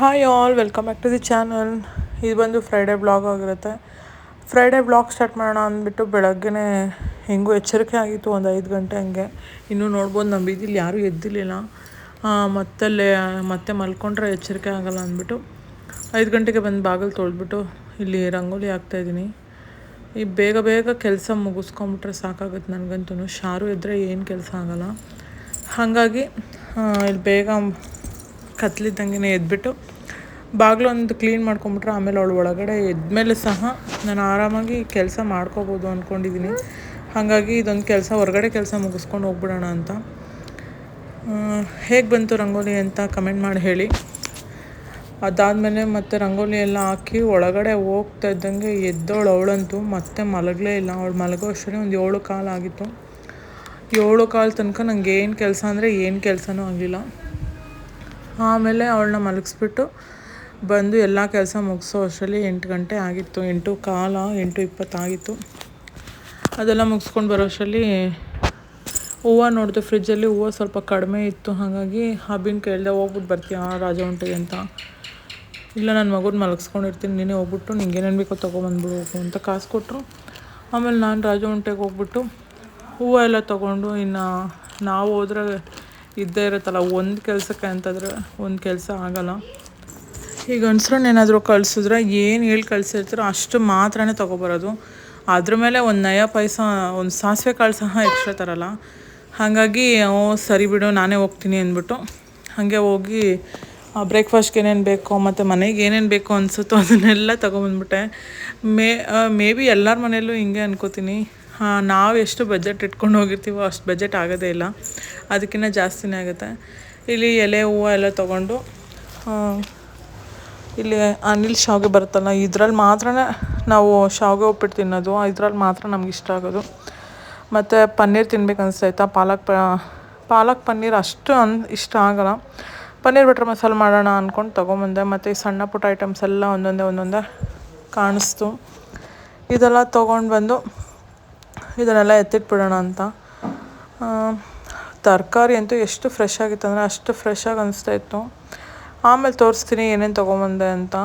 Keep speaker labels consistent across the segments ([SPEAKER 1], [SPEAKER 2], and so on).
[SPEAKER 1] Hi all welcome back to the channel ಇದು ಬಂದು Friday blog ಆಗಿರುತ್ತೆ. ಫ್ರೈಡೇ ಬ್ಲಾಗ್ ಸ್ಟಾರ್ಟ್ ಮಾಡೋಣ ಅಂದ್ಬಿಟ್ಟು ಬೆಳಗ್ಗೆ ಹೆಂಗೂ ಎಚ್ಚರಿಕೆ ಆಗಿತ್ತು, ಒಂದು ಐದು ಗಂಟೆ ಹಂಗೆ. ಇನ್ನೂ ನೋಡ್ಬೋದು, ನಮ್ಮ ಬೀದಿಲಿ ಯಾರೂ ಎದ್ದಿರಲಿಲ್ಲ. ಮತ್ತಲ್ಲೇ, ಮತ್ತೆ ಮಲ್ಕೊಂಡ್ರೆ ಎಚ್ಚರಿಕೆ ಆಗಲ್ಲ ಅಂದ್ಬಿಟ್ಟು ಐದು ಗಂಟೆಗೆ ಬಂದು ಬಾಗಿಲು ತೊಳೆದ್ಬಿಟ್ಟು ಇಲ್ಲಿ ರಂಗೋಲಿ ಹಾಕ್ತಾಯಿದ್ದೀನಿ ಈ ಬೇಗ ಬೇಗ ಕೆಲಸ ಮುಗಿಸ್ಕೊಂಬಿಟ್ರೆ ಸಾಕಾಗುತ್ತೆ ನನಗಂತೂ. ಶಾರು ಇದ್ದರೆ ಏನು ಕೆಲಸ ಆಗೋಲ್ಲ. ಹಾಗಾಗಿ ಇಲ್ಲಿ ಬೇಗ ಕತ್ಲಿದ್ದಂಗೆ ಎದ್ಬಿಟ್ಟು ಬಾಗಿಲೊಂದು ಕ್ಲೀನ್ ಮಾಡ್ಕೊಂಬಿಟ್ರೆ, ಆಮೇಲೆ ಅವಳು ಒಳಗಡೆ ಎದ್ಮೇಲೆ ಸಹ ನಾನು ಆರಾಮಾಗಿ ಕೆಲಸ ಮಾಡ್ಕೋಬೋದು ಅಂದ್ಕೊಂಡಿದ್ದೀನಿ ಹಾಗಾಗಿ ಇದೊಂದು ಕೆಲಸ, ಹೊರಗಡೆ ಕೆಲಸ ಮುಗಿಸ್ಕೊಂಡು ಹೋಗ್ಬಿಡೋಣ ಅಂತ. ಹೇಗೆ ಬಂತು ರಂಗೋಲಿ ಅಂತ ಕಮೆಂಟ್ ಮಾಡಿ ಹೇಳಿ. ಅದಾದಮೇಲೆ ಮತ್ತೆ ರಂಗೋಲಿ ಎಲ್ಲ ಹಾಕಿ ಒಳಗಡೆ ಹೋಗ್ತಾ ಇದ್ದಂಗೆ ಎದ್ದವಳು ಅವಳಂತೂ, ಮತ್ತೆ ಮಲಗಲೇ ಇಲ್ಲ. ಅವಳು ಮಲಗೋ ಅಷ್ಟೇ ಒಂದು ಏಳು ಕಾಲು ಆಗಿತ್ತು. ಏಳು ಕಾಲು ತನಕ ನಂಗೆ ಏನು ಕೆಲಸ ಅಂದರೆ ಏನು ಕೆಲಸನೂ ಆಗಲಿಲ್ಲ. ಆಮೇಲೆ ಅವಳನ್ನ ಮಲಗಿಸ್ಬಿಟ್ಟು ಬಂದು ಎಲ್ಲ ಕೆಲಸ ಮುಗಿಸೋ ಅಷ್ಟರಲ್ಲಿ ಎಂಟು ಗಂಟೆ ಆಗಿತ್ತು. ಎಂಟು ಕಾಲ, ಎಂಟು ಇಪ್ಪತ್ತಾಗಿತ್ತು ಅದೆಲ್ಲ ಮುಗಿಸ್ಕೊಂಡು ಬರೋ ಅಷ್ಟರಲ್ಲಿ ಹೂವು ನೋಡಿದೆ. ಫ್ರಿಜ್ಜಲ್ಲಿ ಹೂವು ಸ್ವಲ್ಪ ಕಡಿಮೆ ಇತ್ತು. ಹಾಗಾಗಿ ಹಬ್ಬಿನ ಕೇಳಿದೆ ಹೋಗ್ಬಿಟ್ಟು ಬರ್ತೀಯಾ ರಾಜ ಹೊಂಟಿಗೆ ಅಂತ. ಇಲ್ಲ ನನ್ನ ಮಗುನ ಮಲಗಿಸ್ಕೊಂಡಿರ್ತೀನಿ. ನೀನೇ ಹೋಗ್ಬಿಟ್ಟು ನಿಂಗೆ ಏನೇನು ಬೇಕೋ ತೊಗೊಬಂದ್ಬಿಡು ಹೋಗು ಅಂತ ಕಾಸು ಕೊಟ್ಟರು ಆಮೇಲೆ ನಾನು ರಾಜ ಹೊಂಟೆಗೆ ಹೋಗ್ಬಿಟ್ಟು ಹೂವು ಎಲ್ಲ ತೊಗೊಂಡು ಇನ್ನು ನಾವು ಹೋದ್ರೆ ಇದ್ದೇ ಇರುತ್ತಲ್ಲ, ಒಂದು ಕೆಲಸಕ್ಕೆ ಅಂತಂದರೆ ಒಂದು ಕೆಲಸ ಆಗಲ್ಲ. ಈಗ ಗಂಡಸ್ರನ್ನ ಏನಾದರೂ ಕಳ್ಸಿದ್ರೆ, ಏನು ಹೇಳಿ ಕಳಿಸಿರ್ತಾರೋ ಅಷ್ಟು ಮಾತ್ರನೇ ತೊಗೊಬರೋದು. ಅದ್ರ ಮೇಲೆ ಒಂದು ನಯ ಪೈಸ, ಒಂದು ಸಾಸಿವೆ ಕಾಳು ಸಹ ಎಕ್ಸ್ಟ್ರಾ ತರಲ್ಲ. ಹಾಗಾಗಿ, ಓ, ಸರಿ ಬಿಡು, ನಾನೇ ಹೋಗ್ತೀನಿ ಅಂದ್ಬಿಟ್ಟು ಹಾಗೆ ಹೋಗಿ ಬ್ರೇಕ್ಫಾಸ್ಟ್ಗೆ ಏನೇನು ಬೇಕೋ ಮತ್ತು ಮನೆಗೆ ಏನೇನು ಬೇಕೋ ಅನಿಸುತ್ತೋ ಅದನ್ನೆಲ್ಲ ತೊಗೊಬಂದ್ಬಿಟ್ಟೆ. ಮೇ ಮೇ ಬಿ ಎಲ್ಲರ ಮನೆಯಲ್ಲೂ ಹಿಂಗೆ ಅನ್ಕೋತೀನಿ. ನಾವು ಎಷ್ಟು ಬಜೆಟ್ ಇಟ್ಕೊಂಡು ಹೋಗಿರ್ತೀವೋ ಅಷ್ಟು ಬಜೆಟ್ ಆಗೋದೇ ಇಲ್ಲ. ಅದಕ್ಕಿಂತ ಜಾಸ್ತಿನೇ ಆಗುತ್ತೆ. ಇಲ್ಲಿ ಎಲೆ, ಹೂವು ಎಲ್ಲ ತೊಗೊಂಡು ಇಲ್ಲಿ ಅನಿಲ್ ಶಾವಿಗೆ ಬರುತ್ತಲ್ಲ, ಇದ್ರಲ್ಲಿ ಮಾತ್ರ ನಾವು ಶಾವಿಗೆ ಉಪ್ಪಿಟ್ಟು ತಿನ್ನೋದು. ಇದ್ರಲ್ಲಿ ಮಾತ್ರ ನಮ್ಗೆ ಇಷ್ಟ ಆಗೋದು. ಮತ್ತು ಪನ್ನೀರ್ ತಿನ್ಬೇಕು ಅನಿಸ್ತಾಯ್ತಾ ಪಾಲಕ್ ಪಾಲಕ್ ಪನ್ನೀರ್ ಅಷ್ಟು ಅನ್, ಇಷ್ಟ ಆಗಲ್ಲ. ಪನ್ನೀರ್ ಬಟ್ರ್ ಮಸಾಲೆ ಮಾಡೋಣ ಅಂದ್ಕೊಂಡು ತೊಗೊಂಬಂದೆ. ಮತ್ತು ಈ ಸಣ್ಣ ಪುಟ್ಟ ಐಟಮ್ಸ್ ಎಲ್ಲ ಒಂದೊಂದೇ ಒಂದೊಂದೇ ಕಾಣಿಸ್ತು. ಇದೆಲ್ಲ ತೊಗೊಂಡು ಬಂದು ಇದನ್ನೆಲ್ಲ ಎತ್ತಿಟ್ಬಿಡೋಣ ಅಂತ. ತರಕಾರಿ ಅಂತೂ ಎಷ್ಟು ಫ್ರೆಶ್ ಆಗಿತ್ತು ಅಂದರೆ ಅಷ್ಟು ಫ್ರೆಶ್ ಆಗಿ ಅನಿಸ್ತಾ ಇತ್ತು. ಆಮೇಲೆ ತೋರಿಸ್ತೀನಿ ಏನೇನು ತೊಗೊಂಬಂದೆ ಅಂತ.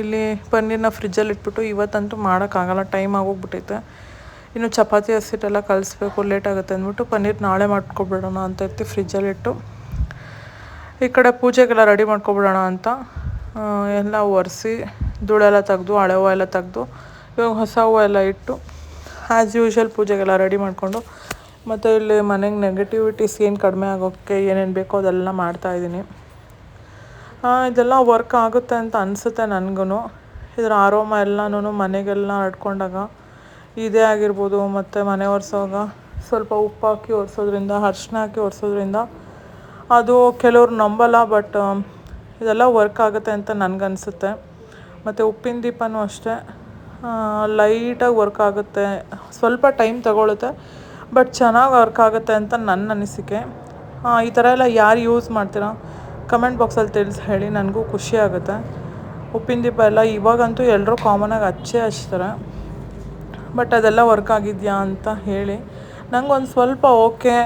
[SPEAKER 1] ಇಲ್ಲಿ ಪನ್ನೀರ್ನ ಫ್ರಿಜ್ಜಲ್ಲಿ ಇಟ್ಬಿಟ್ಟು ಇವತ್ತಂತೂ ಮಾಡೋಕ್ಕಾಗಲ್ಲ ಟೈಮ್ ಆಗೋಗ್ಬಿಟ್ಟೈತೆ ಇನ್ನು ಚಪಾತಿ ಹಸಿಟ್ಟೆಲ್ಲ ಕಲಿಸ್ಬೇಕು ಲೇಟ್ ಆಗುತ್ತೆ ಅಂದ್ಬಿಟ್ಟು ಪನ್ನೀರ್ ನಾಳೆ ಮಾಡ್ಕೊಬಿಡೋಣ ಅಂತ ಎತ್ತಿ ಫ್ರಿಜ್ಜಲ್ಲಿಟ್ಟು ಈ ಕಡೆ ಪೂಜೆಗೆಲ್ಲ ರೆಡಿ ಮಾಡ್ಕೊಬಿಡೋಣ ಅಂತ. ಎಲ್ಲ ಒರೆಸಿ ಧೂಳೆಲ್ಲ ತೆಗೆದು, ಹಳೆ ಹೂವು ಎಲ್ಲ ತೆಗ್ದು, ಇವಾಗ ಹೊಸ ಹೂವು ಎಲ್ಲ ಇಟ್ಟು ಆ್ಯಸ್ ಯೂಶ್ವಲ್ ಪೂಜೆಗೆಲ್ಲ ರೆಡಿ ಮಾಡಿಕೊಂಡು, ಮತ್ತು ಇಲ್ಲಿ ಮನೆಗೆ ನೆಗೆಟಿವಿಟೀಸ್ ಏನು ಕಡಿಮೆ ಆಗೋಕ್ಕೆ ಏನೇನು ಬೇಕೋ ಅದೆಲ್ಲ ಮಾಡ್ತಾಯಿದ್ದೀನಿ ಇದೆಲ್ಲ ವರ್ಕ್ ಆಗುತ್ತೆ ಅಂತ ಅನಿಸುತ್ತೆ ನನಗೂ ಇದರ ಆರೋಮ ಎಲ್ಲನೂ ಮನೆಗೆಲ್ಲ ಹರಡ್ಕೊಂಡಾಗ ಇದೇ ಆಗಿರ್ಬೋದು, ಮತ್ತು ಮನೆ ಒರೆಸೋವಾಗ ಸ್ವಲ್ಪ ಉಪ್ಪು ಹಾಕಿ ಒರೆಸೋದ್ರಿಂದ ಅರ್ಶಿನ ಹಾಕಿ ಒರೆಸೋದ್ರಿಂದ ಅದು ಕೆಲವ್ರು ನಂಬಲ್ಲ ಬಟ್ ಇದೆಲ್ಲ ವರ್ಕ್ ಆಗುತ್ತೆ ಅಂತ ನನಗನ್ಸುತ್ತೆ. ಮತ್ತು ಉಪ್ಪಿನ ದೀಪನೂ ಅಷ್ಟೇ. ಲೈಟಾಗಿ ವರ್ಕ್ ಆಗುತ್ತೆ. ಸ್ವಲ್ಪ ಟೈಮ್ ತಗೊಳುತ್ತೆ, ಬಟ್ ಚೆನ್ನಾಗಿ ವರ್ಕ್ ಆಗುತ್ತೆ ಅಂತ ನನ್ನ ಅನಿಸಿಕೆ. ಈ ಥರ ಎಲ್ಲ ಯಾರು ಯೂಸ್ ಮಾಡ್ತೀರಾ? ಕಮೆಂಟ್ ಬಾಕ್ಸಲ್ಲಿ ತಿಳಿಸಿ ಹೇಳಿ, ನನಗೂ ಖುಷಿ ಆಗುತ್ತೆ. ಉಪ್ಪಿನ ದೀಪ ಎಲ್ಲ ಇವಾಗಂತೂ ಎಲ್ಲರೂ ಕಾಮನಾಗಿ ಹಚ್ಚೇ ಹಚ್ತಾರೆ. ಬಟ್ ಅದೆಲ್ಲ ವರ್ಕ್ ಆಗಿದೆಯಾ ಅಂತ ಹೇಳಿ. ನನಗೊಂದು ಸ್ವಲ್ಪ ಓಕೆ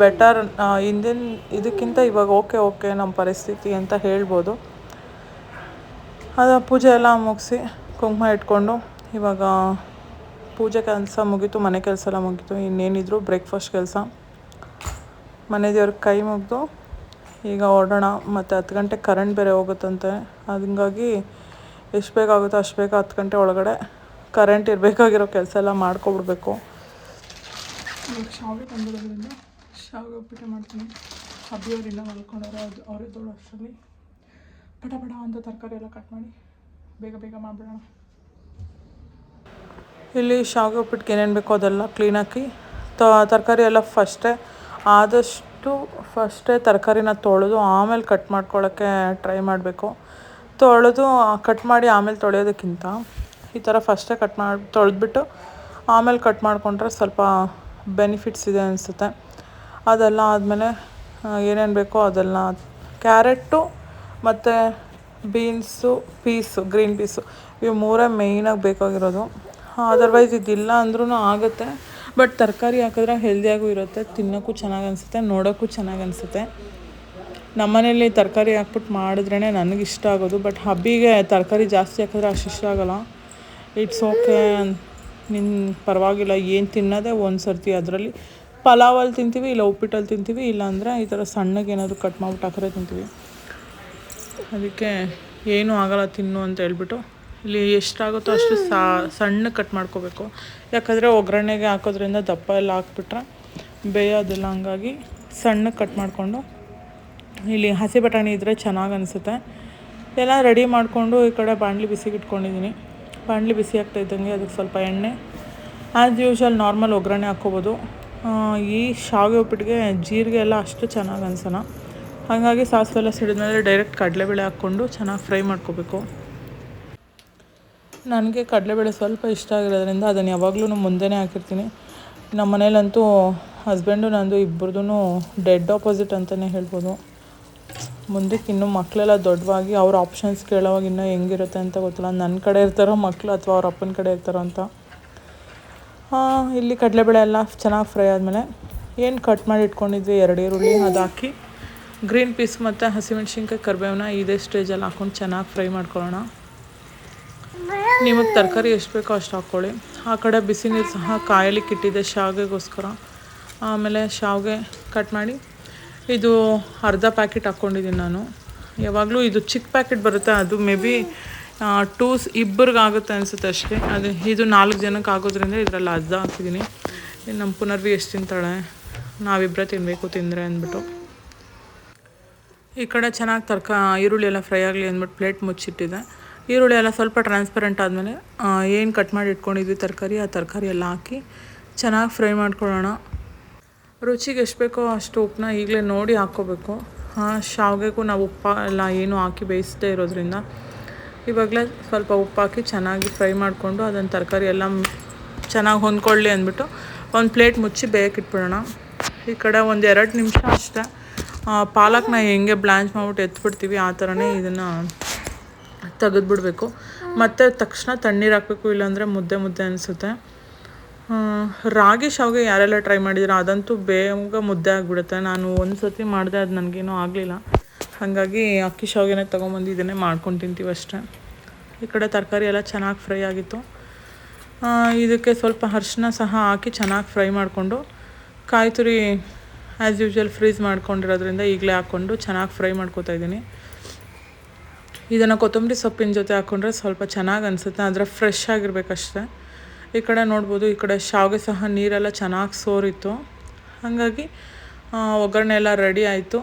[SPEAKER 1] ಬೆಟರ್ ಹಿಂದಿನ ಇದಕ್ಕಿಂತ ಇವಾಗ ಓಕೆ ಓಕೆ ನಮ್ಮ ಪರಿಸ್ಥಿತಿ ಅಂತ ಹೇಳ್ಬೋದು. ಅದು ಪೂಜೆ ಎಲ್ಲ ಮುಗಿಸಿ ಕುಂಕುಮ ಇಟ್ಕೊಂಡು ಇವಾಗ ಪೂಜೆ ಕೆಲಸ ಮುಗೀತು, ಮನೆ ಕೆಲಸ ಎಲ್ಲ ಮುಗೀತು. ಇನ್ನೇನಿದ್ರು ಬ್ರೇಕ್ಫಾಸ್ಟ್ ಕೆಲಸ. ಮನೆ ದೇವ್ರಿಗೆ ಕೈ ಮುಗಿದು ಈಗ ಓಡೋಣ, ಮತ್ತು ಹತ್ತು ಗಂಟೆ ಕರೆಂಟ್ ಬೇರೆ ಹೋಗುತ್ತಂತೆ. ಹಂಗಾಗಿ ಎಷ್ಟು ಬೇಗ ಆಗುತ್ತೋ ಅಷ್ಟು ಬೇಗ ಹತ್ತು ಗಂಟೆ ಒಳಗಡೆ ಕರೆಂಟ್ ಇರಬೇಕಾಗಿರೋ ಕೆಲಸ ಎಲ್ಲ ಮಾಡ್ಕೊಬಿಡ್ಬೇಕು. ಶಾವಿಗೆ ತಂದಿರೋದ್ರಿಂದ ಶಾವಿಗೆ ಉಪ್ಪಿಟ್ಟು ಮಾಡ್ತೀನಿ. ಹಬ್ಬಿಯವರಿಂದ ಮಲ್ಕೊಂಡವ್ರೆ ಅದು ಅವ್ರದ್ದು ಅಷ್ಟರಲ್ಲಿ. ಪಟ ಪಟ ಅಂತ ತರಕಾರಿ ಎಲ್ಲ ಕಟ್ ಮಾಡಿ. ಬೇಗ ಬೇಗ ಮಾಡಿಬಿಡೋಣ. ಇಲ್ಲಿ ಶಾವಿಗೆ ಉಪ್ಪಿಟ್ಟಿಗೆ ಏನೇನು ಬೇಕೋ ಅದೆಲ್ಲ ಕ್ಲೀನ್ ಹಾಕಿ ತರಕಾರಿ ಎಲ್ಲ ಫಸ್ಟೇ ಆದಷ್ಟು ಫಸ್ಟೇ ತರಕಾರಿನ ತೊಳೆದು ಆಮೇಲೆ ಕಟ್ ಮಾಡ್ಕೊಳ್ಳೋಕ್ಕೆ ಟ್ರೈ ಮಾಡಬೇಕು. ತೊಳೆದು ಕಟ್ ಮಾಡಿ ಆಮೇಲೆ ತೊಳೆಯೋದಕ್ಕಿಂತ ಈ ಥರ ಫಸ್ಟೇ ಕಟ್ ಮಾಡಿ, ತೊಳೆದ್ಬಿಟ್ಟು ಆಮೇಲೆ ಕಟ್ ಮಾಡಿಕೊಂಡ್ರೆ ಸ್ವಲ್ಪ ಬೆನಿಫಿಟ್ಸ್ ಇದೆ ಅನಿಸುತ್ತೆ. ಅದೆಲ್ಲ ಆದಮೇಲೆ ಏನೇನು ಬೇಕೋ ಅದೆಲ್ಲ ಕ್ಯಾರೆಟು ಮತ್ತು ಬೀನ್ಸು, ಪೀಸು, ಗ್ರೀನ್ ಪೀಸು. ಇವು ಮೂರೇ ಮೇಯ್ನಾಗಿ ಬೇಕಾಗಿರೋದು. ಅದರ್ವೈಸ್ ಇದಿಲ್ಲ ಅಂದ್ರೂ ಆಗುತ್ತೆ. ಬಟ್ ತರಕಾರಿ ಹಾಕಿದ್ರೆ ಹೆಲ್ದಿಯಾಗೂ ಇರುತ್ತೆ. ತಿನ್ನೋಕ್ಕೂ ಚೆನ್ನಾಗಿ ಅನಿಸುತ್ತೆ, ನೋಡೋಕ್ಕೂ ಚೆನ್ನಾಗಿ ಅನಿಸುತ್ತೆ. ನಮ್ಮನೇಲಿ ತರಕಾರಿ ಹಾಕ್ಬಿಟ್ಟು ಮಾಡಿದ್ರೇ ನನಗೆ ಇಷ್ಟ ಆಗೋದು. ಬಟ್ ಹಬ್ಬಿಗೆ ತರಕಾರಿ ಜಾಸ್ತಿ ಹಾಕಿದ್ರೆ ಅಷ್ಟು ಇಷ್ಟ ಆಗೋಲ್ಲ. ಇಟ್ಸ್ ಓಕೆ ನಿನ್ನ ಪರವಾಗಿಲ್ಲ. ಏನು ತಿನ್ನೋದೇ ಒಂದು ಸರ್ತಿ ಅದರಲ್ಲಿ. ಪಲಾವಲ್ಲಿ ತಿಂತೀವಿ, ಇಲ್ಲ ಉಪ್ಪಿಟ್ಟಲ್ಲಿ ತಿಂತೀವಿ, ಇಲ್ಲಾಂದರೆ ಈ ಥರ ಸಣ್ಣಗೆ ಏನಾದರೂ ಕಟ್ ಮಾಡ್ಬಿಟ್ಟು ಹಾಕಿದ್ರೆ ತಿಂತೀವಿ. ಅದಕ್ಕೆ ಏನೂ ಆಗಲ್ಲ ತಿನ್ನು ಅಂತ ಹೇಳ್ಬಿಟ್ಟು. ಇಲ್ಲಿ ಎಷ್ಟಾಗುತ್ತೋ ಅಷ್ಟು ಸಾ ಸಣ್ಣ ಕಟ್ ಮಾಡ್ಕೋಬೇಕು. ಯಾಕಂದರೆ ಒಗ್ಗರಣೆಗೆ ಹಾಕೋದ್ರಿಂದ ದಪ್ಪ ಎಲ್ಲ ಹಾಕ್ಬಿಟ್ರೆ ಬೇಯೋದಿಲ್ಲ ಹಂಗಾಗಿ ಸಣ್ಣ ಕಟ್ ಮಾಡಿಕೊಂಡು ಇಲ್ಲಿ ಹಸಿ ಬಟಾಣಿ ಇದ್ದರೆ ಚೆನ್ನಾಗಿ ಅನಿಸುತ್ತೆ. ಎಲ್ಲ ರೆಡಿ ಮಾಡಿಕೊಂಡು ಈ ಕಡೆ ಬಾಣಲಿ ಬಿಸಿಗೆ ಇಟ್ಕೊಂಡಿದ್ದೀನಿ ಬಾಣಲಿ ಬಿಸಿ ಆಗ್ತಾ ಇದ್ದಂಗೆ ಅದಕ್ಕೆ ಸ್ವಲ್ಪ ಎಣ್ಣೆ. ಆ್ಯಸ್ ಯೂಶ್ವಲ್ ನಾರ್ಮಲ್ ಒಗ್ಗರಣೆ ಹಾಕ್ಕೋಬೋದು. ಈ ಶಾವಿಗೆ ಉಪ್ಪಿಟ್ಟಿಗೆ ಜೀರಿಗೆ ಎಲ್ಲ ಅಷ್ಟು ಚೆನ್ನಾಗಿ ಅನ್ಸೋಣ ಹಾಗಾಗಿ ಸಾಸಿವೆಲ್ಲ ಸಿಡಿದ್ಮೇಲೆ ಡೈರೆಕ್ಟ್ ಕಡಲೆಬೇಳೆ ಹಾಕ್ಕೊಂಡು ಚೆನ್ನಾಗಿ ಫ್ರೈ ಮಾಡ್ಕೋಬೇಕು. ನನಗೆ ಕಡಲೆಬೇಳೆ ಸ್ವಲ್ಪ ಇಷ್ಟ ಆಗಿರೋದ್ರಿಂದ ಅದನ್ನು ಯಾವಾಗಲೂ ಮುಂದೆನೇ ಹಾಕಿರ್ತೀನಿ. ನಮ್ಮ ಮನೇಲಂತೂ ಹಸ್ಬೆಂಡು ನಂದು ಇಬ್ಬರದೂ ಡೆಡ್ ಆಪೋಸಿಟ್ ಅಂತಲೇ ಹೇಳ್ಬೋದು. ಮುಂದಕ್ಕೆ ಇನ್ನೂ ಮಕ್ಕಳೆಲ್ಲ ದೊಡ್ಡವಾಗಿ ಅವ್ರ ಆಪ್ಷನ್ಸ್ ಕೇಳೋವಾಗ ಇನ್ನೂ ಹೆಂಗಿರುತ್ತೆ ಅಂತ ಗೊತ್ತಿಲ್ಲ. ನನ್ನ ಕಡೆ ಇರ್ತಾರೋ ಮಕ್ಕಳು ಅಥವಾ ಅವ್ರ ಅಪ್ಪನ ಕಡೆ ಇರ್ತಾರೋ ಅಂತ. ಇಲ್ಲಿ ಕಡಲೆಬೇಳೆ ಎಲ್ಲ ಚೆನ್ನಾಗಿ ಫ್ರೈ ಆದಮೇಲೆ ಏನು ಕಟ್ ಮಾಡಿ ಇಟ್ಕೊಂಡಿದ್ವಿ? ಎರಡು ಈರುಳ್ಳಿ ಅದು ಹಾಕಿ ಗ್ರೀನ್ ಪೀಸ್ ಮತ್ತು ಹಸಿಮೆಣ್ಸಿನ್ಕಾಯಿ ಕರಿಬೇವನ್ನ ಇದೇ ಸ್ಟೇಜಲ್ಲಿ ಹಾಕ್ಕೊಂಡು ಚೆನ್ನಾಗಿ ಫ್ರೈ ಮಾಡ್ಕೊಳ್ಳೋಣ. ನಿಮಗೆ ತರಕಾರಿ ಎಷ್ಟು ಬೇಕೋ ಅಷ್ಟು ಹಾಕ್ಕೊಳ್ಳಿ. ಆ ಕಡೆ ಬಿಸಿ ನೀರು ಸಹ ಕಾಯಲಿಕ್ಕೆ ಇಟ್ಟಿದ್ದೆ ಶಾವಿಗೆಗೋಸ್ಕರ. ಆಮೇಲೆ ಶಾವಿಗೆ ಕಟ್ ಮಾಡಿ ಇದು ಅರ್ಧ ಪ್ಯಾಕೆಟ್ ಹಾಕ್ಕೊಂಡಿದ್ದೀನಿ ನಾನು. ಯಾವಾಗಲೂ ಇದು ಚಿಕ್ಕ ಪ್ಯಾಕೆಟ್ ಬರುತ್ತೆ, ಅದು ಮೇ ಬಿ ಟೂಸ್ ಇಬ್ಬರಿಗೆ ಆಗುತ್ತೆ ಅನಿಸುತ್ತೆ ಅಷ್ಟೇ. ಅದು ಇದು ನಾಲ್ಕು ಜನಕ್ಕೆ ಆಗೋದ್ರಿಂದ ಇದರಲ್ಲಿ ಅರ್ಧ ಹಾಕಿದ್ದೀನಿ. ನಮ್ಮ ಪುನರ್ವಿ ಎಷ್ಟು ತಿಂತಾಳೆ? ನಾವಿಬ್ಬರೇ ತಿನ್ನಬೇಕು ತಿಂದರೆ ಅಂದ್ಬಿಟ್ಟು. ಈ ಕಡೆ ಚೆನ್ನಾಗಿ ತರ್ಕ ಈರುಳ್ಳಿ ಎಲ್ಲ ಫ್ರೈ ಆಗಲಿ ಅಂದ್ಬಿಟ್ಟು ಪ್ಲೇಟ್ ಮುಚ್ಚಿಟ್ಟಿದೆ. ಈರುಳ್ಳಿ ಎಲ್ಲ ಸ್ವಲ್ಪ ಟ್ರಾನ್ಸ್ಪರೆಂಟ್ ಆದಮೇಲೆ ಏನು ಕಟ್ ಮಾಡಿ ಇಟ್ಕೊಂಡಿದ್ವಿ ತರಕಾರಿ, ಆ ತರಕಾರಿ ಎಲ್ಲ ಹಾಕಿ ಚೆನ್ನಾಗಿ ಫ್ರೈ ಮಾಡ್ಕೊಳ್ಳೋಣ. ರುಚಿಗೆ ಎಷ್ಟು ಬೇಕೋ ಅಷ್ಟು ಉಪ್ಪನ್ನ ಈಗಲೇ ನೋಡಿ ಹಾಕ್ಕೋಬೇಕು. ಶಾವಿಗೆಗೂ ನಾವು ಉಪ್ಪು ಎಲ್ಲ ಏನು ಹಾಕಿ ಬೇಯಿಸದೇ ಇರೋದ್ರಿಂದ ಇವಾಗಲೇ ಸ್ವಲ್ಪ ಉಪ್ಪು ಹಾಕಿ ಚೆನ್ನಾಗಿ ಫ್ರೈ ಮಾಡಿಕೊಂಡು ಅದನ್ನು ತರಕಾರಿ ಎಲ್ಲ ಚೆನ್ನಾಗಿ ಹೊಂದ್ಕೊಳ್ಳಿ ಅಂದ್ಬಿಟ್ಟು ಒಂದು ಪ್ಲೇಟ್ ಮುಚ್ಚಿ ಬೇಯಕ್ಕೆ ಇಟ್ಬಿಡೋಣ. ಈ ಕಡೆ ಒಂದು ಎರಡು ನಿಮಿಷ ಅಷ್ಟೇ. ಪಾಲಕ್ನ ಹೆಂಗೆ ಬ್ಲ್ಯಾಂಚ್ ಮಾಡ್ಬಿಟ್ಟು ಎತ್ಬಿಡ್ತೀವಿ, ಆ ಥರನೇ ಇದನ್ನು ತೆಗೆದ್ಬಿಡ್ಬೇಕು. ಮತ್ತು ತಕ್ಷಣ ತಣ್ಣೀರು ಹಾಕಬೇಕು, ಇಲ್ಲಾಂದರೆ ಮುದ್ದೆ ಮುದ್ದೆ ಅನಿಸುತ್ತೆ. ರಾಗಿ ಶಾವಿಗೆ ಯಾರೆಲ್ಲ ಟ್ರೈ ಮಾಡಿದ್ದೀರಾ ಅದಂತೂ ಬೇಗ ಮುದ್ದೆ ಆಗಿಬಿಡುತ್ತೆ. ನಾನು ಒಂದು ಸತಿ ಮಾಡಿದೆ, ಅದು ನನಗೇನೂ ಆಗಲಿಲ್ಲ. ಹಾಗಾಗಿ ಅಕ್ಕಿ ಶಾವಿಗೆನೇ ತೊಗೊಂಬಂದು ಇದನ್ನೇ ಮಾಡ್ಕೊಂಡು ತಿಂತೀವಿ ಅಷ್ಟೇ. ಈ ಕಡೆ ತರಕಾರಿ ಎಲ್ಲ ಚೆನ್ನಾಗಿ ಫ್ರೈ ಆಗಿತ್ತು. ಇದಕ್ಕೆ ಸ್ವಲ್ಪ ಅರಿಶಿನ ಸಹ ಹಾಕಿ ಚೆನ್ನಾಗಿ ಫ್ರೈ ಮಾಡಿಕೊಂಡು ಕಾಯಿ ತುರಿ ಆ್ಯಸ್ ಯೂಶ್ವಲ್ ಫ್ರೀಸ್ ಮಾಡ್ಕೊಂಡಿರೋದ್ರಿಂದ ಈಗಲೇ ಹಾಕ್ಕೊಂಡು ಚೆನ್ನಾಗಿ ಫ್ರೈ ಮಾಡ್ಕೊತಾ ಇದ್ದೀನಿ. ಇದನ್ನು ಕೊತ್ತಂಬರಿ ಸೊಪ್ಪಿನ ಜೊತೆ ಹಾಕ್ಕೊಂಡ್ರೆ ಸ್ವಲ್ಪ ಚೆನ್ನಾಗಿ ಅನಿಸುತ್ತೆ. ಆದರೆ ಫ್ರೆಶ್ ಆಗಿರ್ಬೇಕಷ್ಟೆ. ಈ ಕಡೆ ನೋಡ್ಬೋದು, ಈ ಕಡೆ ಶಾವಿಗೆ ಸಹ ನೀರೆಲ್ಲ ಚೆನ್ನಾಗಿ ಸೋರಿತ್ತು. ಹಾಗಾಗಿ ಒಗ್ಗರಣೆ ಎಲ್ಲ ರೆಡಿ ಆಯಿತು.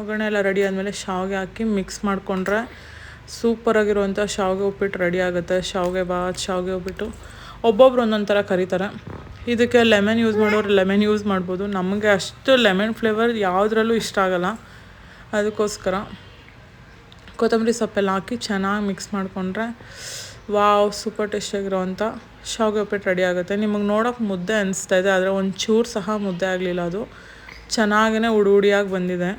[SPEAKER 1] ಒಗ್ಗರಣೆ ಎಲ್ಲ ರೆಡಿ ಆದಮೇಲೆ ಶಾವಿಗೆ ಹಾಕಿ ಮಿಕ್ಸ್ ಮಾಡಿಕೊಂಡ್ರೆ ಸೂಪರಾಗಿರುವಂಥ ಶಾವಿಗೆ ಉಪ್ಪಿಟ್ಟು ರೆಡಿ ಆಗುತ್ತೆ. ಶಾವಿಗೆ ಬಾತ್ ಶಾವಿಗೆ ಉಪ್ಪಿಟ್ಟು. ಒಬ್ಬೊಬ್ರು ಒಂದೊಂದು ಥರ ಕರೀತಾರೆ. ಇದಕ್ಕೆ ಲೆಮನ್ ಯೂಸ್ ಮಾಡೋರು ಲೆಮನ್ ಯೂಸ್ ಮಾಡ್ಬೋದು. ನಮಗೆ ಅಷ್ಟು ಲೆಮನ್ ಫ್ಲೇವರ್ ಯಾವುದ್ರಲ್ಲೂ ಇಷ್ಟ ಆಗಲ್ಲ. ಅದಕ್ಕೋಸ್ಕರ ಕೊತ್ತಂಬರಿ ಸೊಪ್ಪೆಲ್ಲ ಹಾಕಿ ಚೆನ್ನಾಗಿ ಮಿಕ್ಸ್ ಮಾಡಿಕೊಂಡ್ರೆ ವಾವ್ ಸೂಪರ್ ಟೇಸ್ಟಿಯಾಗಿರೋವಂಥ ಶಾವಿಗೆ ಉಪ್ಪಿಟ್ಟು ರೆಡಿ ಆಗುತ್ತೆ. ನಿಮಗೆ ನೋಡೋಕೆ ಮುದ್ದೆ ಅನಿಸ್ತಾ ಇದೆ, ಆದರೆ ಒಂಚೂರು ಚೂರು ಸಹ ಮುದ್ದೆ ಆಗಲಿಲ್ಲ ಅದು. ಚೆನ್ನಾಗೇ ಉಡುಡಿಯಾಗಿ ಬಂದಿದೆ.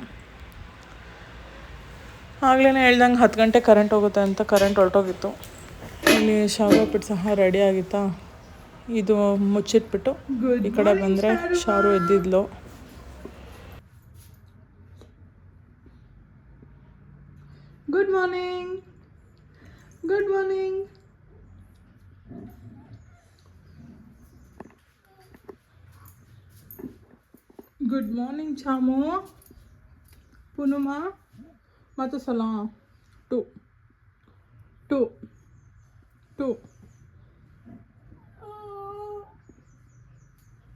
[SPEAKER 1] ಆಗ್ಲೇ ಹೇಳ್ದಂಗೆ ಹತ್ತು ಗಂಟೆ ಕರೆಂಟ್ ಹೋಗುತ್ತೆ ಅಂತ ಕರೆಂಟ್ ಹೊರಟೋಗಿತ್ತು. ಇಲ್ಲಿ ಶಾವಿಗೆ ಉಪ್ಪಿಟ್ಟು ಸಹ ರೆಡಿ ಆಗಿತ್ತಾ? ಇದು ಮುಚ್ಚಿಟ್ಬಿಟ್ಟು ಈ ಕಡೆ ಬಂದರೆ Sharu ಎದ್ದಿದ್ಲು. Good morning good morning good morning Chamu ಪುನುಮ ಮತ್ತು ಸಲ ಟು ಟು ಟು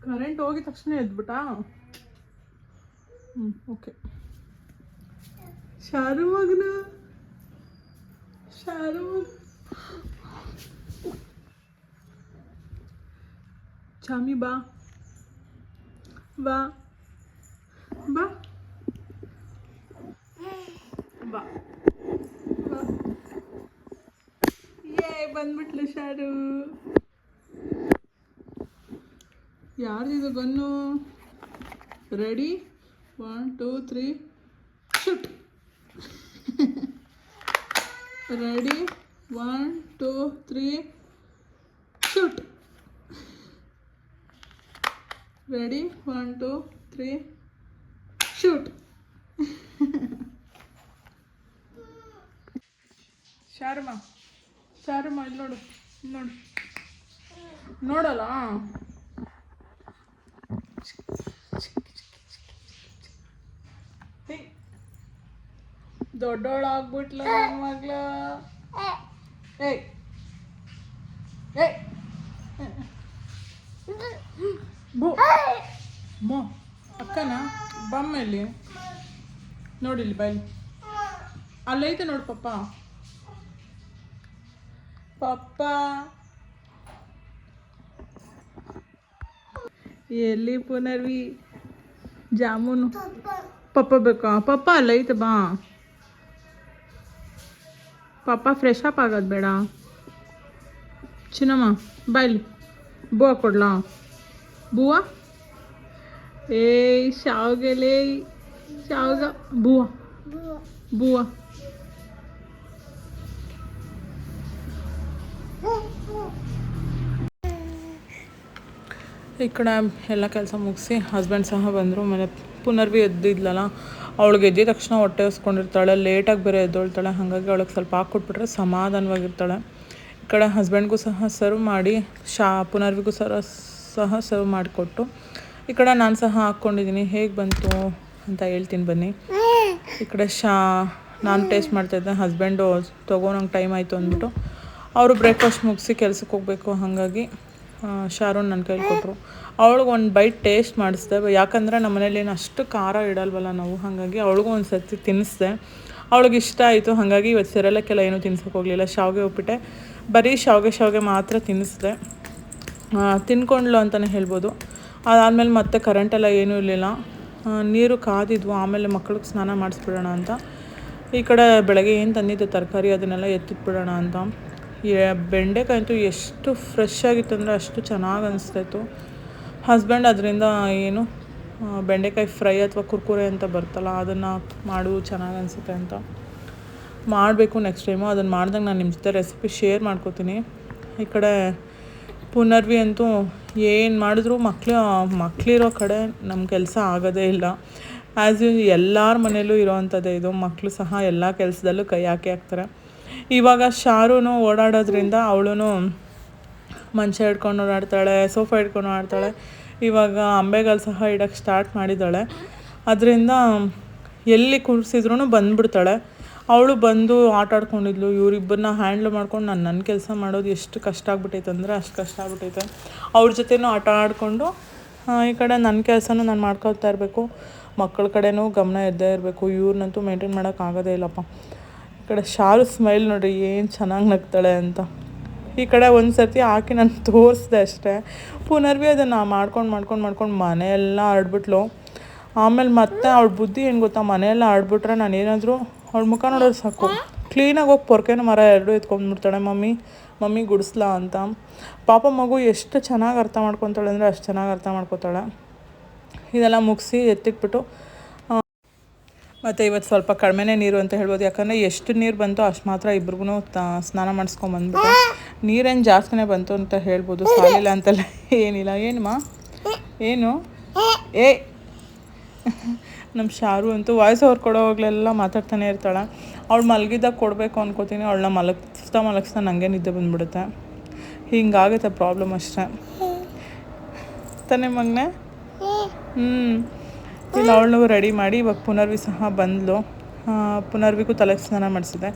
[SPEAKER 1] ಕರೆಂಟ್ ಹೋಗಿದ ತಕ್ಷಣ ಎದ್ಬಿಟ್ಟಾ ಓಕೆ ಶಾರು ಮಗನ? ಶಾರು ಮಗ ಚಾಮಿ, ಬಾ. ಬಾ. ಬಾ. ಬಾ. ಬಾ. ಏ ಬಂದ್ಬಿಟ್ಲು Sharu ಯಾರ್ದಿದು gun? Ready one two three shoot ready one two three shoot ready one two three shoot ಶಾರಮ್ಮ ಶಾರಮ್ಮ ಇಲ್ಲಿ ನೋಡು ನೋಡು. ನೋಡಲ್ಲ? ದೊಡ್ಡೋಳಾಗ್ಬಿಟ್ಲ ನನ್ನ ಮಗ್ಳ ಏಯ್. ಏಯ್. ಬೋ. ಅಕ್ಕನ ಬಮ್ಮ ಇಲ್ಲಿ. ನೋಡಿಲ್ಲಿ ಬೈಲಿ. ಅಲ್ಲೈತೆ ನೋಡು ಪಪ್ಪ. ಪಪ್ಪ. ಎಲ್ಲಿ ಪುನರ್ವಿ ಜಾಮೂನು ಪಪ್ಪ ಬೇಕಾ ಪಪ್ಪ ಅಲ್ಲೈತೆ ಬಾ ಪಪ್ಪ ಫ್ರೆಶ್ ಅಪ್ ಆಗೋದು ಬೇಡ ಚಿನ್ನಮ್ಮ ಬಾಯ್ಲಿ ಬೂವ ಕೊಡ್ಲಾ ಬೂವ ಏಯ್ ಶಾವ್ಗೆಲೇ ಶಾವ್ಗ ಬೂವ ಬೂವ ಈ ಕಡೆ ಎಲ್ಲ ಕೆಲಸ ಮುಗಿಸಿ ಹಸ್ಬೆಂಡ್ ಸಹ ಬಂದರು. ಮನೆ ಪುನರ್ವಿ ಎದ್ದಿದ್ಲಲ್ಲ ಅವಳಿಗೆ ಎದ್ದಿದ ತಕ್ಷಣ ಹೊಟ್ಟೆ ಹೊಸ್ಕೊಂಡಿರ್ತಾಳೆ ಲೇಟಾಗಿ ಬೇರೆ ಎದ್ದೊಳ್ತಾಳೆ. ಹಾಗಾಗಿ ಅವಳಿಗೆ ಸ್ವಲ್ಪ ಹಾಕ್ಕೊಟ್ಬಿಟ್ರೆ ಸಮಾಧಾನವಾಗಿರ್ತಾಳೆ. ಈ ಕಡೆ ಹಸ್ಬೆಂಡ್ಗೂ ಸಹ ಸರ್ವ್ ಮಾಡಿ, ಶಾ ಪುನರ್ವಿಗೂ ಸರ ಸಹ ಸರ್ವ್ ಮಾಡಿಕೊಟ್ಟು, ಈ ಕಡೆ ನಾನು ಸಹ ಹಾಕ್ಕೊಂಡಿದ್ದೀನಿ ಹೇಗೆ ಬಂತು ಅಂತ ಹೇಳ್ತೀನಿ ಬನ್ನಿ. ಈ ಕಡೆ ಶಾ, ನಾನು ಟೇಸ್ಟ್ ಮಾಡ್ತಾಯಿದ್ದೆ ಹಸ್ಬೆಂಡು ತಗೋ ಟೈಮ್ ಆಯಿತು ಅಂದ್ಬಿಟ್ಟು, ಅವರು ಬ್ರೇಕ್ಫಾಸ್ಟ್ ಮುಗಿಸಿ ಕೆಲ್ಸಕ್ಕೆ ಹೋಗಬೇಕು. ಹಾಗಾಗಿ ಶಾರೂನ್ ನನ್ನ ಕೈಲಿ ಕೊಟ್ಟರು ಅವಳಿಗೆ ಒಂದು ಬೈಟ್ ಟೇಸ್ಟ್ ಮಾಡಿಸ್ದೆ. ಯಾಕಂದರೆ ನಮ್ಮ ಮನೇಲಿ ಏನು ಅಷ್ಟು ಖಾರ ಇಡಲ್ವಲ್ಲ ನಾವು, ಹಾಗಾಗಿ ಅವಳಿಗೂ ಒಂದು ಸರ್ತಿ ತಿನ್ನಿಸ್ದೆ ಅವಳಿಗೆ ಇಷ್ಟ ಆಯಿತು, ಹಾಗಾಗಿ ಇವತ್ತು ಸೆರೆಲಕ್ಕೆಲ್ಲ ಏನೂ ತಿನ್ಸೋಕೆ ಹೋಗಲಿಲ್ಲ. ಶಾವಿಗೆ ಉಪ್ಪಿಟ್ಟೆ. ಬರೀ ಶಾವಿಗೆ ಶಾವಿಗೆ ಮಾತ್ರ ತಿನ್ನಿಸ್ದೆ ತಿನ್ಕೊಂಡ್ಲು ಅಂತಲೇ ಹೇಳ್ಬೋದು. ಅದಾದಮೇಲೆ ಮತ್ತೆ ಕರೆಂಟೆಲ್ಲ ಏನೂ ಇರಲಿಲ್ಲ. ನೀರು ಕಾದಿದ್ವು. ಆಮೇಲೆ ಮಕ್ಳಿಗೆ ಸ್ನಾನ ಮಾಡಿಸ್ಬಿಡೋಣ ಅಂತ. ಈ ಕಡೆ ಬೆಳಗ್ಗೆ ಏನು ತಂದಿದ್ದೆ ತರಕಾರಿ ಅದನ್ನೆಲ್ಲ ಎತ್ತಿಟ್ಬಿಡೋಣ ಅಂತ. ಬೆಂಡೆಕಾಯಿ ಅಂತೂ ಎಷ್ಟು ಫ್ರೆಶ್ ಆಗಿತ್ತು ಅಂದರೆ ಅಷ್ಟು ಚೆನ್ನಾಗಿ ಅನಿಸ್ತಾಯಿತ್ತು. ಹಸ್ಬೆಂಡ್ ಅದರಿಂದ ಏನು ಬೆಂಡೆಕಾಯಿ ಫ್ರೈ ಅಥವಾ ಕುರ್ಕುರೆ ಅಂತ ಬರ್ತಲ್ಲ, ಅದನ್ನು ಮಾಡು, ಚೆನ್ನಾಗಿ ಅನಿಸುತ್ತೆ ಅಂತ. ಮಾಡಬೇಕು ನೆಕ್ಸ್ಟ್ ಟೈಮು ಅದನ್ನು ಮಾಡಿದಾಗ ನಾನು ನಿಮ್ಮ ಜೊತೆ ರೆಸಿಪಿ ಶೇರ್ ಮಾಡ್ಕೋತೀನಿ. ಈ ಕಡೆ ಪುನರ್ವಿ ಅಂತೂ ಏನು ಮಾಡಿದ್ರು ಮಕ್ಳು ಮಕ್ಕಳಿರೋ ಕಡೆ ನಮ್ಮ ಕೆಲಸ ಆಗೋದೇ ಇಲ್ಲ. ಆ್ಯಸ್ ಯು ಎಲ್ಲರ ಮನೆಯಲ್ಲೂ ಇರೋವಂಥದ್ದೇ ಇದು ಮಕ್ಕಳು ಸಹ ಎಲ್ಲ ಕೆಲಸದಲ್ಲೂ ಕೈ ಹಾಕಿ ಹಾಕ್ತಾರೆ. ಇವಾಗ ಶಾರೂನು ಓಡಾಡೋದ್ರಿಂದ ಅವಳು ಮಂಚ ಹಿಡ್ಕೊಂಡು ಓಡಾಡ್ತಾಳೆ, ಸೋಫಾ ಹಿಡ್ಕೊಂಡು ಆಡ್ತಾಳೆ ಇವಾಗ ಅಂಬೆಗಳು ಸಹ ಇಡೋಕ್ಕೆ ಸ್ಟಾರ್ಟ್ ಮಾಡಿದ್ದಾಳೆ. ಅದರಿಂದ ಎಲ್ಲಿ ಕೂರಿಸಿದ್ರು ಬಂದುಬಿಡ್ತಾಳೆ. ಅವಳು ಬಂದು ಆಟ ಆಡ್ಕೊಂಡಿದ್ಲು ಇವರಿಬ್ಬರನ್ನ ಹ್ಯಾಂಡ್ಲ್ ಮಾಡ್ಕೊಂಡು ನಾನು ನನ್ನ ಕೆಲಸ ಮಾಡೋದು ಎಷ್ಟು ಕಷ್ಟ ಆಗ್ಬಿಟ್ಟೈತೆ ಅಂದರೆ ಅಷ್ಟು ಕಷ್ಟ ಆಗ್ಬಿಟ್ಟೈತೆ. ಅವ್ರ ಜೊತೆನೂ ಆಟ ಆಡಿಕೊಂಡು ಈ ಕಡೆ ನನ್ನ ಕೆಲಸನೂ ನಾನು ಮಾಡ್ಕೊಳ್ತಾ ಇರಬೇಕು. ಮಕ್ಕಳ ಕಡೆನೂ ಗಮನ ಇದ್ದೇ ಇರಬೇಕು. ಇವ್ರನ್ನಂತೂ ಮೇಂಟೈನ್ ಮಾಡೋಕ್ಕಾಗೋದೇ ಇಲ್ಲಪ್ಪ. ಕಡೆ ಶಾರು ಸ್ಮೈಲ್ ನೋಡ್ರಿ, ಏನು ಚೆನ್ನಾಗಿ ನಗ್ತಾಳೆ ಅಂತ. ಈ ಕಡೆ ಒಂದು ಸರ್ತಿ ಹಾಕಿ ನಾನು ತೋರಿಸ್ದೆ ಅಷ್ಟೇ. ಪುನರ್ವಿ ಅದನ್ನು ಮಾಡ್ಕೊಂಡು ಮಾಡ್ಕೊಂಡು ಮಾಡ್ಕೊಂಡು ಮನೆಯೆಲ್ಲ ಆಡ್ಬಿಟ್ಲು. ಆಮೇಲೆ ಮತ್ತೆ ಅವಳ ಬುದ್ಧಿ ಏನು ಗೊತ್ತಾ, ಮನೆಯೆಲ್ಲ ಆಡ್ಬಿಟ್ರೆ ನಾನು ಏನಾದರೂ, ಅವಳ ಮುಖ ನೋಡೋರು ಸಾಕು. ಕ್ಲೀನಾಗಿ ಹೋಗಿ ಪೊರ್ಕೆನ ಮರ ಎರಡು ಎತ್ಕೊಂಡ್ಬಿಡ್ತಾಳೆ ಮಮ್ಮಿ. ಮಮ್ಮಿ ಗುಡಿಸ್ಲಾ ಅಂತ. ಪಾಪ ಮಗು ಎಷ್ಟು ಚೆನ್ನಾಗಿ ಅರ್ಥ ಮಾಡ್ಕೊತಾಳೆ ಅಂದರೆ ಅಷ್ಟು ಚೆನ್ನಾಗಿ ಅರ್ಥ ಮಾಡ್ಕೊತಾಳೆ. ಇದೆಲ್ಲ ಮುಗಿಸಿ ಎತ್ತಿಟ್ಬಿಟ್ಟು ಮತ್ತು ಇವತ್ತು ಸ್ವಲ್ಪ ಕಡಿಮೆನೇ ನೀರು ಅಂತ ಹೇಳ್ಬೋದು. ಯಾಕಂದರೆ ಎಷ್ಟು ನೀರು ಬಂತೋ ಅಷ್ಟು ಮಾತ್ರ ಇಬ್ರಿಗೂ ಸ್ನಾನ ಮಾಡಿಸ್ಕೊಂಬಂದ್ಬಿಟ್ಟು ನೀರೇನು ಜಾಸ್ತಿನೇ ಬಂತು ಅಂತ ಹೇಳ್ಬೋದು. ಸಾಲಿಲ್ಲ ಅಂತೆಲ್ಲ. ಏನಿಲ್ಲ. ಏನಮ್ಮ ಏನು? ಏ! ನಮ್ಮ ಶಾರು ಅಂತೂ ವಾಯ್ಸ್ ಅವ್ರು ಕೊಡೋವಾಗಲೆಲ್ಲ ಮಾತಾಡ್ತಾನೆ ಇರ್ತಾಳೆ. ಅವಳು ಮಲಗಿದ್ದಾಗ ಕೊಡಬೇಕು ಅನ್ಕೋತೀನಿ. ಅವಳನ್ನ ಮಲಗಿಸ್ತಾ ಮಲಗಿಸ್ತಾ ನನಗೆ ನಿದ್ದೆ ಬಂದ್ಬಿಡುತ್ತೆ. ಹಿಂಗಾಗುತ್ತೆ ಪ್ರಾಬ್ಲಮ್ ಅಷ್ಟೇ. ತಾನೇ ಮಗನೇ? ಹ್ಞೂ ಇಲ್ಲ ಅವಳು ರೆಡಿ ಮಾಡಿ ಇವಾಗ ಪುನರ್ವಿ ಸಹ ಬಂದಳು ಪುನರ್ವಿಗೂ ತಲೆ ಸ್ನಾನ ಮಾಡಿಸಿದೆ.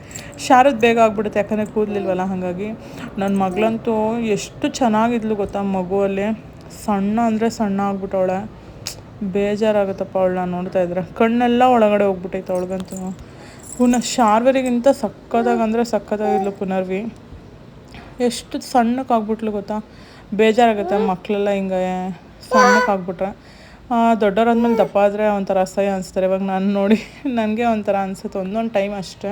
[SPEAKER 1] ಶಾರದ್ ಬೇಗ ಆಗ್ಬಿಡುತ್ತೆ, ಯಾಕಂದರೆ ಕೂದಲಿಲ್ವಲ್ಲ, ಹಾಗಾಗಿ. ನನ್ನ ಮಗಳಂತೂ ಎಷ್ಟು ಚೆನ್ನಾಗಿದ್ಲು ಗೊತ್ತಾ ಮಗುವಲ್ಲಿ. ಸಣ್ಣ ಅಂದರೆ ಸಣ್ಣ ಆಗ್ಬಿಟ್ಟವಳೆ. ಬೇಜಾರಾಗುತ್ತಪ್ಪ ಅವಳನ್ನ ನೋಡ್ತಾ ಇದ್ರೆ. ಕಣ್ಣೆಲ್ಲ ಒಳಗಡೆ ಹೋಗ್ಬಿಟ್ಟೈತೆ ಅವಳಿಗಂತೂ. ಪುನಃ ಶಾರ್ವರಿಗಿಂತ ಸಕ್ಕತ್ತಾಗಿ ಅಂದರೆ ಸಕ್ಕತ್ತಾಗಿದ್ಲು ಪುನರ್ವಿ. ಎಷ್ಟು ಸಣ್ಣಕ್ಕಾಗ್ಬಿಟ್ಲು ಗೊತ್ತಾ. ಬೇಜಾರಾಗುತ್ತೆ ಮಕ್ಕಳೆಲ್ಲ ಹಿಂಗೆ. ಸಣ್ಣಕ್ಕೆ ಆಗ್ಬಿಟ್ರೆ ದೊಡ್ಡವರಾದ್ಮೇಲೆ ದಪ್ಪ ಆದರೆ ಒಂಥರ ಅಸಹ್ಯ ಅನಿಸ್ತಾರೆ. ಇವಾಗ ನಾನು ನೋಡಿ, ನನಗೆ ಒಂಥರ ಅನಿಸುತ್ತೆ. ಒಂದೊಂದು ಟೈಮ್ ಅಷ್ಟೇ.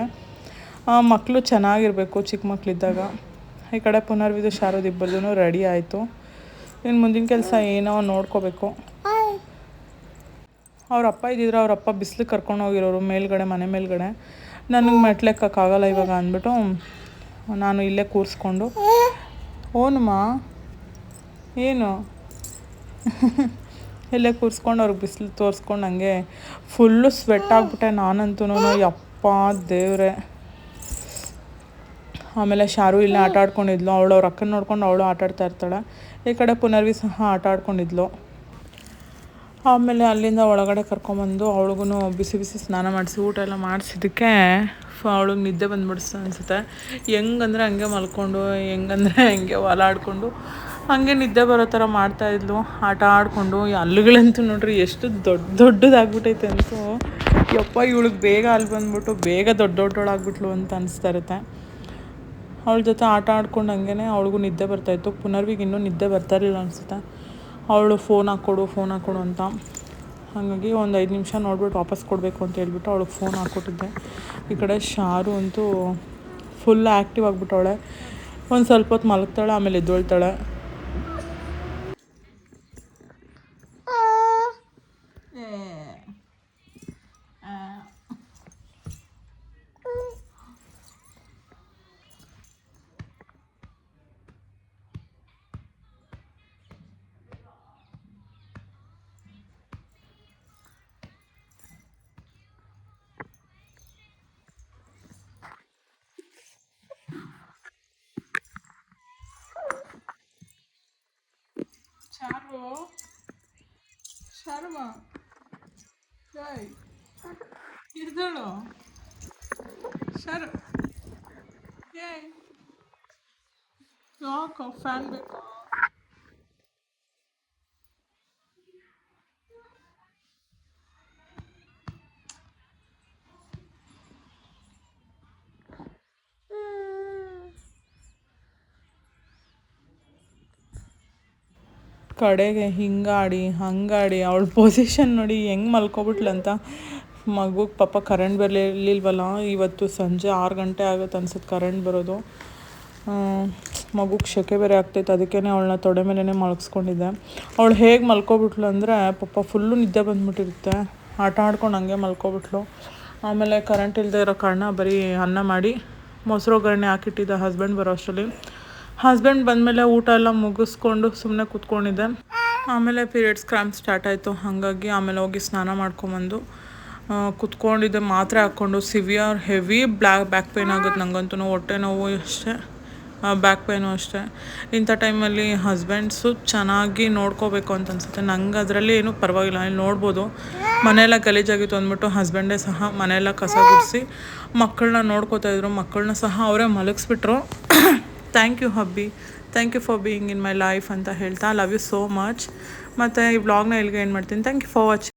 [SPEAKER 1] ಮಕ್ಕಳು ಚೆನ್ನಾಗಿರಬೇಕು ಚಿಕ್ಕ ಮಕ್ಕಳಿದ್ದಾಗ ಈ ಕಡೆ ಪುನರ್ವಿದು ಶಾರದ ಇಬ್ಬರದೂ ರೆಡಿ ಆಯಿತು. ಇನ್ನು ಮುಂದಿನ ಕೆಲಸ ಏನೋ ನೋಡ್ಕೋಬೇಕು. ಅವ್ರ ಅಪ್ಪ ಇದ್ದಿದ್ರೆ ಅವ್ರ ಅಪ್ಪ ಬಿಸಿಲಿಗೆ ಕರ್ಕೊಂಡು ಹೋಗಿರೋರು, ಮೇಲ್ಗಡೆ, ಮನೆ ಮೇಲ್ಗಡೆ. ನನಗೆ ಮೆಟ್ಲೆಕ್ಕಾಗಲ್ಲ ಇವಾಗ ಅಂದ್ಬಿಟ್ಟು ನಾನು ಇಲ್ಲೇ ಕೂರಿಸ್ಕೊಂಡು. ಓನಮ್ಮ ಏನು? ಇಲ್ಲೇ ಕೂರಿಸ್ಕೊಂಡು ಅವ್ರಿಗೆ ಬಿಸಿಲು ತೋರಿಸ್ಕೊಂಡು ಹಂಗೆ ಫುಲ್ಲು ಸ್ವೆಟ್ ಆಗಿಬಿಟ್ಟೆ ನಾನಂತೂ ಯಪ್ಪ ದೇವ್ರೆ. ಆಮೇಲೆ ಶಾರು ಇಲ್ಲೇ ಆಟ ಆಡ್ಕೊಂಡಿದ್ಲು. ಅವಳು ಅವ್ರ ಅಕ್ಕನ ನೋಡ್ಕೊಂಡು ಅವಳು ಆಟ ಆಡ್ತಾ ಇರ್ತಾಳೆ. ಈ ಕಡೆ ಪುನರ್ವಿ ಸಹ ಆಟ ಆಡ್ಕೊಂಡಿದ್ಲು. ಆಮೇಲೆ ಅಲ್ಲಿಂದ ಒಳಗಡೆ ಕರ್ಕೊಂಬಂದು ಅವಳಿಗೂ ಬಿಸಿ ಬಿಸಿ ಸ್ನಾನ ಮಾಡಿಸಿ ಊಟ ಎಲ್ಲ ಮಾಡಿಸಿದ್ದಕ್ಕೆ ಅವಳಿಗೆ ನಿದ್ದೆ ಬಂದುಬಿಡ್ಸ ಅನಿಸುತ್ತೆ. ಹೆಂಗಂದ್ರೆ ಹಂಗೆ ಮಲ್ಕೊಂಡು, ಹೆಂಗಂದ್ರೆ ಹಂಗೆ ಹೊಲಾಡ್ಕೊಂಡು ಹಂಗೆ ನಿದ್ದೆ ಬರೋ ಥರ ಮಾಡ್ತಾಯಿದ್ಲು ಆಟ ಆಡಿಕೊಂಡು ಹಲ್ಲುಗಳಂತೂ ನೋಡ್ರಿ ಎಷ್ಟು ದೊಡ್ಡ ದೊಡ್ಡದಾಗ್ಬಿಟ್ಟೈತೆ ಅಂತೂ. ಯಪ್ಪ, ಇವಳಿಗೆ ಬೇಗ ಅಲ್ಲಿ ಬಂದ್ಬಿಟ್ಟು ಬೇಗ ದೊಡ್ಡ ದೊಡ್ಡವಳಾಗ್ಬಿಟ್ಲು ಅಂತ ಅನಿಸ್ತಾ ಇರುತ್ತೆ. ಅವಳ ಜೊತೆ ಆಟ ಆಡ್ಕೊಂಡು ಹಂಗೆ ಅವಳಿಗೂ ನಿದ್ದೆ ಬರ್ತಾಯಿತ್ತು ಪುನರ್ವಿಗೆ ಇನ್ನೂ ನಿದ್ದೆ ಬರ್ತಾ ಇರಲಿಲ್ಲ ಅನಿಸುತ್ತೆ. ಅವಳು ಫೋನ್ ಹಾಕ್ಕೊಡು ಫೋನ್ ಹಾಕ್ಕೊಡು ಅಂತ. ಹಾಗಾಗಿ ಒಂದು ಐದು ನಿಮಿಷ ನೋಡ್ಬಿಟ್ಟು ವಾಪಸ್ ಕೊಡಬೇಕು ಅಂತ ಹೇಳ್ಬಿಟ್ಟು ಅವಳಿಗೆ ಫೋನ್ ಹಾಕ್ಕೊಟ್ಟಿದ್ದೆ. ಈ ಕಡೆ ಶಾರು ಅಂತೂ ಫುಲ್ ಆ್ಯಕ್ಟಿವ್ ಆಗಿಬಿಟ್ಟವಳೆ. ಒಂದು ಸ್ವಲ್ಪ ಹೊತ್ತು ಮಲಗ್ತಾಳೆ, ಆಮೇಲೆ ಎದ್ದೊಳ್ತಾಳೆ. ಶಾರು ಶಾರಮ್ಮ ಜೈ ಇರ್ದಳು ಶಾರು ಏಯ್ ಯಾಕೋ ಫ್ಯಾನ್ ಬೇಕು ಕಡೆಗೆ ಹಿಂಗಾಡಿ, ಹಂಗಾಡಿ, ಅವಳ ಪೊಸಿಷನ್ ನೋಡಿ ಹೆಂಗೆ ಮಲ್ಕೊಬಿಟ್ಲಂತ ಮಗುಗೆ ಪಾಪ ಕರೆಂಟ್ ಬರಲಿಲ್ವಲ್ಲ, ಇವತ್ತು ಸಂಜೆ ಆರು ಗಂಟೆ ಆಗುತ್ತೆ ಅನ್ಸುತ್ತೆ ಕರೆಂಟ್ ಬರೋದು. ಮಗುಗೆ ಶೆಕೆ ಬೇರೆ ಆಗ್ತೈತೆ ಅದಕ್ಕೇ ಅವಳನ್ನ ತೊಡೆ ಮೇಲೇ ಮಲಗಿಸ್ಕೊಂಡಿದ್ದೆ ಅವಳು ಹೇಗೆ ಮಲ್ಕೊಬಿಟ್ಲು ಅಂದರೆ, ಪಾಪ ಫುಲ್ಲು ನಿದ್ದೆ ಬಂದ್ಬಿಟ್ಟಿರುತ್ತೆ. ಆಟ ಆಡ್ಕೊಂಡು ಹಂಗೆ ಮಲ್ಕೊಬಿಟ್ಲು. ಆಮೇಲೆ ಕರೆಂಟ್ ಇಲ್ಲದೆ ಇರೋ ಕಾರಣ ಬರೀ ಅನ್ನ ಮಾಡಿ ಮೊಸರು ಒಗ್ಗರಣೆ ಹಾಕಿಟ್ಟಿದ್ದೆ ಹಸ್ಬೆಂಡ್ ಬರೋ ಅಷ್ಟರಲ್ಲಿ ಹಸ್ಬೆಂಡ್ ಬಂದಮೇಲೆ ಊಟ ಎಲ್ಲ ಮುಗಿಸ್ಕೊಂಡು ಸುಮ್ಮನೆ ಕೂತ್ಕೊಂಡಿದ್ದೆ. ಆಮೇಲೆ ಪೀರಿಯಡ್ಸ್ ಕ್ರಾಂಪ್ ಸ್ಟಾರ್ಟ್ ಆಯಿತು. ಹಾಗಾಗಿ ಆಮೇಲೆ ಹೋಗಿ ಸ್ನಾನ ಮಾಡ್ಕೊಂಬಂದು ಕುತ್ಕೊಂಡಿದ್ದೆ. ಮಾತ್ರೆ ಹಾಕ್ಕೊಂಡು severe heavy black back pain ಆಗುತ್ತೆ ನನಗಂತೂ ಹೊಟ್ಟೆ ನೋವು ಅಷ್ಟೇ. ಬ್ಯಾಕ್ ಪೇಯ್ನು ಅಷ್ಟೇ. ಇಂಥ ಟೈಮಲ್ಲಿ ಹಸ್ಬೆಂಡ್ಸು ಚೆನ್ನಾಗಿ ನೋಡ್ಕೋಬೇಕು ಅಂತ ಅನ್ಸುತ್ತೆ. ನಂಗೆ ಅದರಲ್ಲಿ ಏನೂ ಪರವಾಗಿಲ್ಲ. ಇಲ್ಲಿ ನೋಡ್ಬೋದು. ಮನೆಯೆಲ್ಲ ಗಲೀಜಾಗಿತ್ತು ಅಂದ್ಬಿಟ್ಟು ಹಸ್ಬೆಂಡೇ ಸಹ ಮನೆಯೆಲ್ಲ ಕಸ ಗುಡಿಸಿ ಮಕ್ಕಳನ್ನ ನೋಡ್ಕೋತಾ ಇದ್ರು. ಮಕ್ಕಳನ್ನ ಸಹ ಅವರೇ ಮಲಗಿಸ್ಬಿಟ್ರು. Thank you hubby thank you for being in my life ಅಂತ ಹೇಳ್ತಾ ಲವ್ ಯು ಸೋ ಮಚ್ ಮತ್ತು ಈ ವ್ಲಾಗ್ನ ಇಲ್ಲಿಗೆ ಏನು ಮಾಡ್ತೀನಿ. Thank you for watching